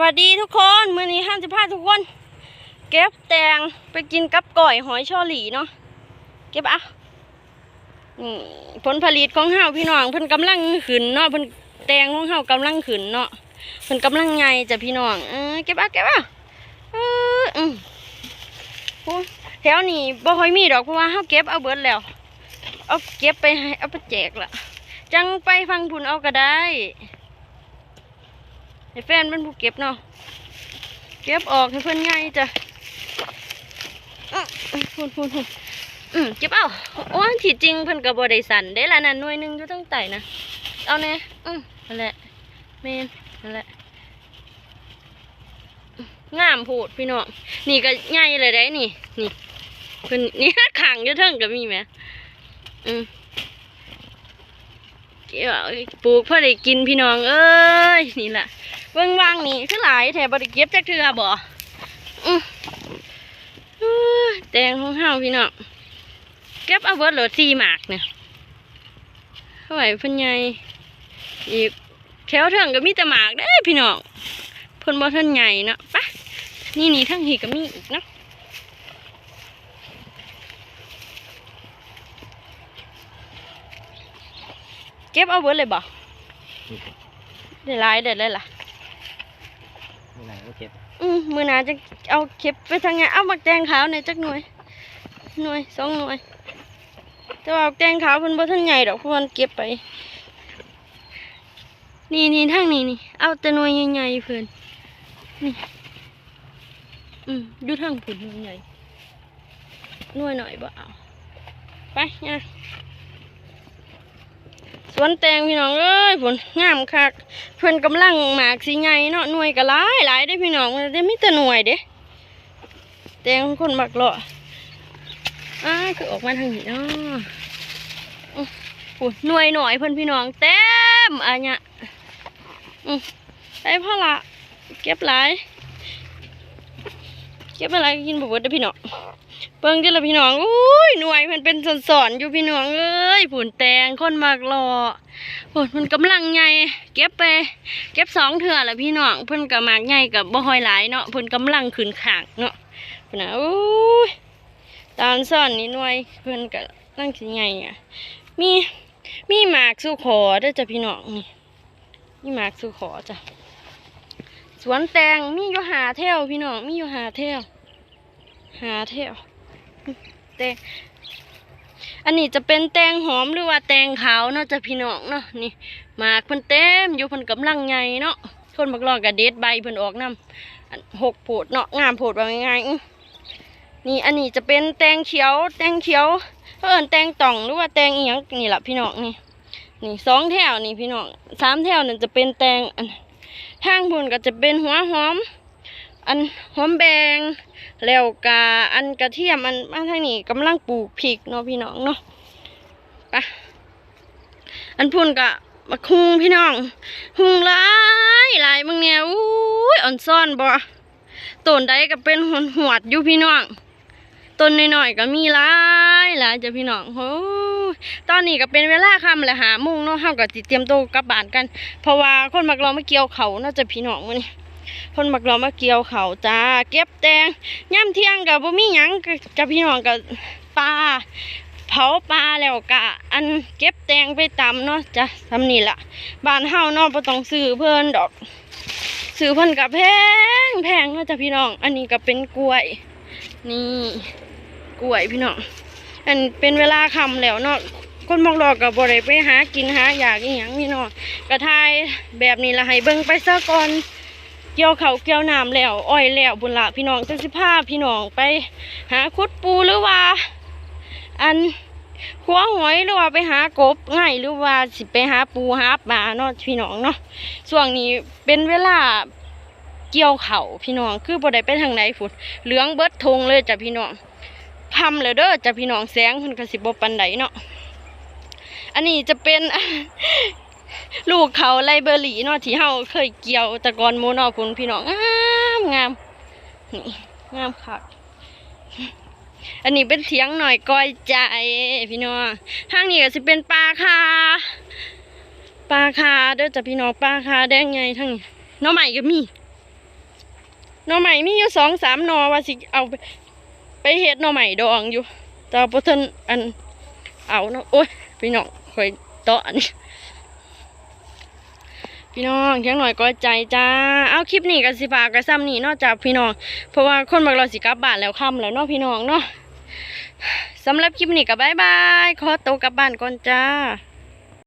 วัสดีทุกคนมื้อนี้ห้ามจะพลาดทุกคน เก็บแตงไปกินกับก่อยหอยช่อหลีเนาะเก็บอะอืมผลผลิตของเฮาพี่น้องเพิ่นกำลังขึ้นเนาะเพิ่นแตงของเฮากำลังขึ้นเนาะเพิ่นกำลังใหญ่จ้ะพี่น้องเออเก็บอะเก็บอะเอออืมแถวนี้บ่ค่อยมีดอกเพราะว่าเฮาเก็บเอาเบิดแล้ว เอาเก็บไปให้เอาไปแจกละจังไปฟังผุนเอาก็ได้ ให้แฟนเป็นผู้เก็บเนาะ เก็บออกให้เพื่อนง่ายจ้ะอือพูนพูนพูนอืมเก็บเอาโอ้ที่จริงเพิ่อนกับบได้สันได้ละนั่นหน่วยหนึงอยู่ตั้งไต่นะ เอาแน่อืมนั่นแหละเมนนั่นแหละงามโพูดพี่น้องนี่ก็ใหญ่เลยได้นี่ นี่เพิ่นนี่ขังอยู่เทิงก็มีไหมอืมเกี่ยวปลูกเพื่อได้กินพี่น้องเอ้ยนี่แหละ เบิ่งวางนี่คือหลายแถบริเก็บจักเทือบ่อื้ออื้อแตงของเฮาพี่น้องเก็บเอาเบิร์ดโหลดสี่หมากเนี่ยเท่าไหร่พิ่นใหญ่อีกแถวเทิงก็มีแต่หมากเด้พี่น้องเพิ่นบ่ทันใหญ่เนาะปะนี่นี่ทั้งหีก็มีอีกเนาะเก็บเอาเบิร์ดเลยบ่ได้หลายได้เลยล่ะ ไม่ไหนก็เก็บ อืมมือหนาจะเอาเก็บไปทางไงเอาบักแตงขาวในจักหน่วย หน่วยสองหน่วยแต่ว่าแตงขาวเพิ่นบ่ทันใหญ่ดอกเพราะมันเก็บไป นี่นี่ทางนี้นี่ เอาแต่หน่วยใหญ่ๆเพิ่นนี่อืมอยู่ทางผุนหน่วยใหญ่หน่วยหน่อยบ่เอาไปเนี่ย สวนแตงพี่น้องเอ้ยผลงามคัก เพื่อนกำลังหมากสีใหญ่เนาะหน่วยก็หลายหลายได้พี่น้องมันได้มีแต่หน่วยเด้แตงคนบักเลาะอ้าคือออกมาทางนี้เนาะอื้อปุ่นหน่วยหน่อยเพื่อนพี่น้องเต็มอันเนี้ยอือได้พ่อละเก็บหลายเก็บอะไรกินบ่เบิดเด้อพี่น้อง เบิ่งเด้อละพี่น้องอุ้ยหน่วยมันเป็นสอนๆอยู่พี่น้องเอ้ยผุนแตงคนมากรอผุนมันกำลังใหญ่เก็บไป เก็บสองเถื่อแหละพี่น้องเพิ่นก็มากใหญ่กับบ่หอยหลายเนาะเพิ่นกำลังขึ้นขางเนาะเพิ่นน่ะอุ้ยตามซ่อนนี่หน่วยเพิ่นก็ตั้งสิใหญ่อะมีมีหมากสู่ขอเด้จ้ะพี่น้องนี่มีหมากสู่ขอจ้ะสวนแตงมีอยู่หาแถวพี่น้องมีอยู่หาแถวหาแถว แตงอันนี้จะเป็นแตงหอมหรือว่าแตงขาวเนาะจะพี่น้องเนาะนี่หมากเพิ่นเต็มอยู่เพิ่นกำลังใหญ่เนาะคนบักลอกกับเด็ดใบเพิ่นออกน้ำหกโผดเนาะงามโผดว่าง่ายๆนี่อันนี้จะเป็นแตงเขียว แตงเขียวเอิ้นแตงต่องหรือว่าแตงอีหยังนี่ละพี่น้องนี่นี่สองแถวนี่พี่น้องสามแถวนั่นจะเป็นแตงอันทางบนก็จะเป็นหัวหอม อันหอมแบงแล้วกาอันกระเทียมอันมาทางนี้กำลังปลูกพริกเนาะพี่น้องเนาะไปอันพุ่นกะมาคุงพี่น้องหุงหลายหลายมึงเนี่ยอุ้ยอ่อนซ่อนบ่ต้นใดก็เป็นหนหวดอยู่พี่น้องต้นน้อยๆก็มีหลายหลายจ้ะพี่น้องโอ้ตอนนี้ก็เป็นเวลาค่ำแล้วหาโมุ่งเนาะเฮาก็สิเตรียมตัวกลับบ้านกัน เพราะว่าคนมักรอมาเกี่ยวเขาน่าจะพี่น้องมื้อนี้ คนมักเรอมาเกี่ยวเขาจ้า เก็บแตงย่ำเที่ยงกับบ่มีหยังกับพี่น้องกับปลาเผาปลาแล้วกะ อันเก็บแตงไปตำเนาะจ้ะทำนี่ละบ้านเฮาเนาะบ่ต้องซื้อเพิ่นดอกซื้อเพิ่นกับแพงแพงเนาะจ้ะพี่น้อง อันนี้ก็เป็นกล้วย นี่ กล้วยพี่น้องอันเป็นเวลาคำแล้วเนาะคนมองรอกับ่ได้ไปหากินหาอยากอีหยังพี่น้องกระทายแบบนี้ละให้เบิ่งไปซะก่อน เกี่ยวเขาเกี่ยวน้ำแล้วอ้อยแล้วบุญละพี่น้องจังสิพาพี่น้องไป หาคุดปูหรือว่า อันขัวหอยหรือว่าไปหากบง่ายหรือว่าสิไปหาปูหาปลาเนาะพี่น้องเนาะช่วงนี้เป็นเวลาเกี่ยวเขาพี่น้องคือบ่ได้ไปทางไหนฝุ่นเหลืองเบิดทงเลยจ้ะพี่น้องทำเลยเด้อจ้ะพี่น้องแสงมันก็สิบ่ปานใดเนาะอันนี้จะเป็น ลูกเขาไลเบอรี่เนาะที่เฮาเคยเกี่ยวตะกอนโมนอพุ่นพี่น้องงามงามนี่งามคักอันนี้เป็นเถียงหน่อยก้อยใจพี่น้องห้างนี้ก็สิเป็นปลาคาปลาคาเด้อจ้ะพี่น้องปลาคาแดงใหญ่ทั้งน้องใหม่ก็มีน่อใหม่มีอยู่สองสามนอว่าสิเอาไปไปเฮ็ดน่อใหม่ดองอยู่แต่ว่าบ่ทันอันเอาเนาะโอ้ยพี่น้องคอยตาะอันนี้ พี่น้องเชียงหน่อยก็ใจจ้า เอาคลิปนี้กันสิฝากกันซ้ำนี่นอกจากพี่น้อง เพราะว่าคนบางเราสิกลับบ้านแล้วค่ำแล้วเนาะพี่น้องเนาะสำหรับคลิปนี้ก็บายบาย ขอตัวกลับบ้านก่อนจ้า